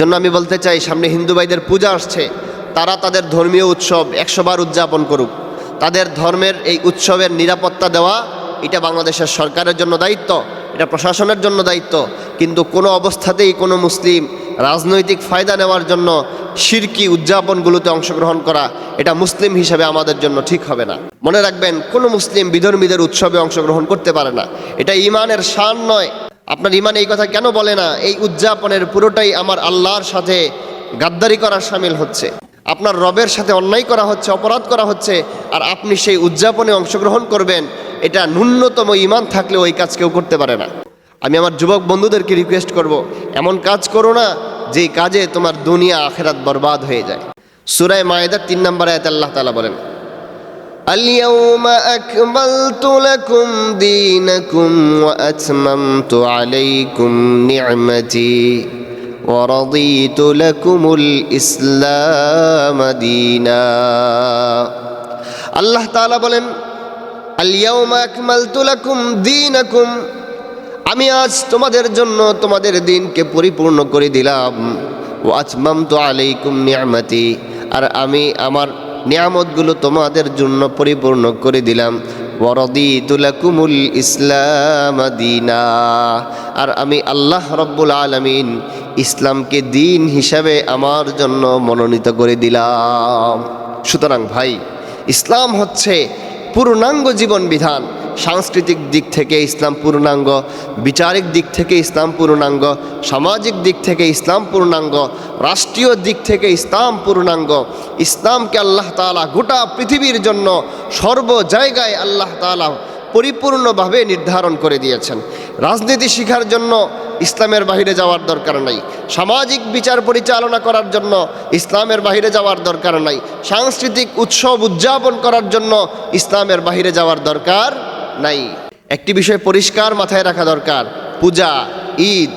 জন্য আমি বলতে চাই, সামনে হিন্দু ভাইদের পূজা আসছে, তারা তাদের ধর্মীয় উৎসব একশোবার উদযাপন করুক। তাদের ধর্মের এই উৎসবের নিরাপত্তা দেওয়া, এটা বাংলাদেশের সরকারের জন্য দায়িত্ব, এটা প্রশাসনের জন্য দায়িত্ব। কিন্তু কোনো অবস্থাতেই কোনো মুসলিম রাজনৈতিক ফায়দা নেওয়ার জন্য শিরকি উদযাপনগুলোতে অংশগ্রহণ করা, এটা মুসলিম হিসেবে আমাদের জন্য ঠিক হবে না। মনে রাখবেন, কোনো মুসলিম বিধর্মীদের উৎসবে অংশগ্রহণ করতে পারে না। এটা ইমানের শান নয়। আপনার ইমান এই কথা কেন বলে না? এই উদযাপনের পুরোটাই আমার আল্লাহর সাথে গাদ্দারি করার সামিল হচ্ছে। আপনার রবের সাথে অন্যায় করা হচ্ছে, অপরাধ করা হচ্ছে, আর আপনি সেই উদযাপনে অংশগ্রহণ করবেন, এটা ন্যূনতম ইমান থাকলে ওই কাজ কেউ করতে পারে না। আমি আমার যুবক বন্ধুদেরকে রিকোয়েস্ট করব, এমন কাজ করো না যে কাজে তোমার দুনিয়া, আখেরাত বরবাদ হয়ে যায়। সুরায় মায়েদার তিন নম্বর আয়াত আল্লাহ তালা বলেন اليوم أكملت لكم دينكم وأتممت عليكم نعمتي ورضيت لكم الإسلام دينا আল্লাহ তাআলা বলেন আলিয়াউমা আকমালতু লাকুম দীনাকুম আমি আজ তোমাদের জন্য তোমাদের দিনকে পরিপূর্ণ করে দিলাম ও আজমামতু আলাইকুম নিয়ামতি আর আমি আমার নিয়ামতগুলো তোমাদের জন্য পরিপূর্ণ করে দিলাম। ওয়ারদিতু তুলাকুমুল ইসলাম দিনা। আর আমি আল্লাহ রব্বুল আলামিন ইসলামকে দিন হিসাবে আমার জন্য মনোনীত করে দিলাম। সুতরাং ভাই, ইসলাম হচ্ছে পূর্ণাঙ্গ জীবন বিধান। সাংস্কৃতিক দিক থেকে ইসলাম পূর্ণাঙ্গ, বিচারিক দিক থেকে ইসলাম পূর্ণাঙ্গ, সামাজিক দিক থেকে ইসলাম পূর্ণাঙ্গ, রাষ্ট্রীয় দিক থেকে ইসলাম পূর্ণাঙ্গ, ইসলামকে আল্লাহ তাআলা গোটা পৃথিবীর জন্য সর্ব জায়গায় আল্লাহ তাআলা পরিপূর্ণভাবে নির্ধারণ করে দিয়েছেন। রাজনীতি শিখার জন্য ইসলামের বাহিরে যাওয়ার দরকার নাই। সামাজিক বিচার পরিচালনা করার জন্য ইসলামের বাহিরে যাওয়ার দরকার নাই। সাংস্কৃতিক উৎসব উদযাপন করার জন্য ইসলামের বাহিরে যাওয়ার দরকার নাই। একটি বিষয় পরিষ্কার মাথায় রাখা দরকার। পূজা, ঈদ,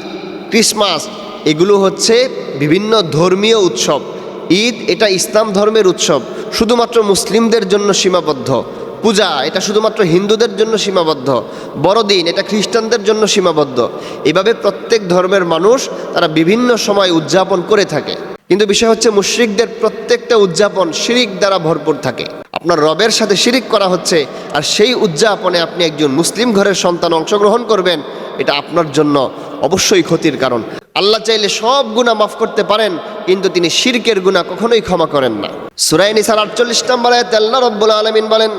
ক্রিসমাস, এগুলো হচ্ছে বিভিন্ন ধর্মীয় উৎসব। ঈদ এটা ইসলাম ধর্মের উৎসব, শুধুমাত্র মুসলিমদের জন্য সীমাবদ্ধ। পূজা এটা শুধুমাত্র হিন্দুদের জন্য সীমাবদ্ধ। বড়দিন এটা খ্রিস্টানদের জন্য সীমাবদ্ধ। এভাবে প্রত্যেক ধর্মের মানুষ তারা বিভিন্ন সময় উদযাপন করে থাকে। কিন্তু বিষয় হচ্ছে মুশরিকদের প্রত্যেকটা উদযাপন শিরিক দ্বারা ভরপুর থাকে। আপনার রবের সাথে শিরিক করা হচ্ছে আর সেই উদযাপনে আপনি একজন মুসলিম ঘরের সন্তান অংশগ্রহণ করবেন এটা আপনার জন্য অবশ্যই ক্ষতির কারণ আল্লাহ চাইলে সব গুণা মাফ করতে পারেন কিন্তু তিনি শিরকের গুণা কখনোই ক্ষমা করেন না সুরাই নিসার আটচল্লিশ নম্বর আয়াতে আল্লাহ রব্বুল আলমিন বলেন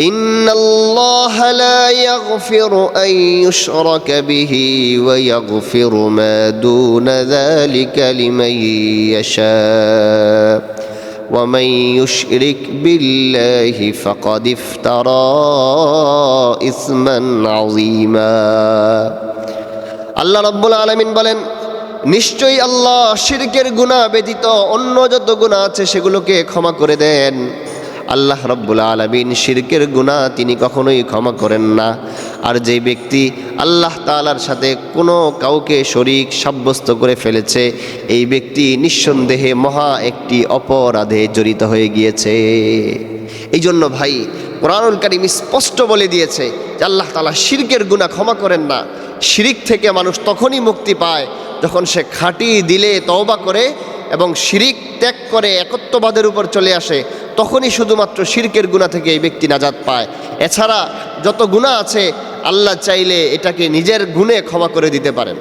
إن الله لا يغفر أن يشرك به ويغفر ما دون ذلك لمن يشاء ومن يشرك بالله فقد افترى إثما عظيما আল্লাহ রব্বুল আলমিন বলেন নিশ্চয়ই আল্লাহ শিরকের গুণা ব্যতীত অন্য যত গুণা আছে সেগুলোকে ক্ষমা করে দেন আল্লাহ রব্বুল আলমিন শিরকের গুণা তিনি কখনোই ক্ষমা করেন না। আর যে ব্যক্তি আল্লাহ তালার সাথে কোনো কাউকে শরিক সাব্যস্ত করে ফেলেছে, এই ব্যক্তি নিঃসন্দেহে মহা একটি অপরাধে জড়িত হয়ে গিয়েছে। এই জন্য ভাই, কোরআনুল কারিম স্পষ্ট বলে দিয়েছে যে আল্লাহ তালা শিরকের গুণা ক্ষমা করেন না। শিরিক থেকে মানুষ তখনই মুক্তি পায় যখন সে খাঁটি দিলে তওবা করে এবং শিরিক ত্যাগ করে একত্ববাদের উপর চলে আসে। তখনই শুধুমাত্র শির্কের গুণা থেকে এই ব্যক্তি নাজাদ পায়। এছাড়া যত গুণা আছে, আল্লাহ চাইলে এটাকে নিজের গুণে ক্ষমা করে দিতে পারেন।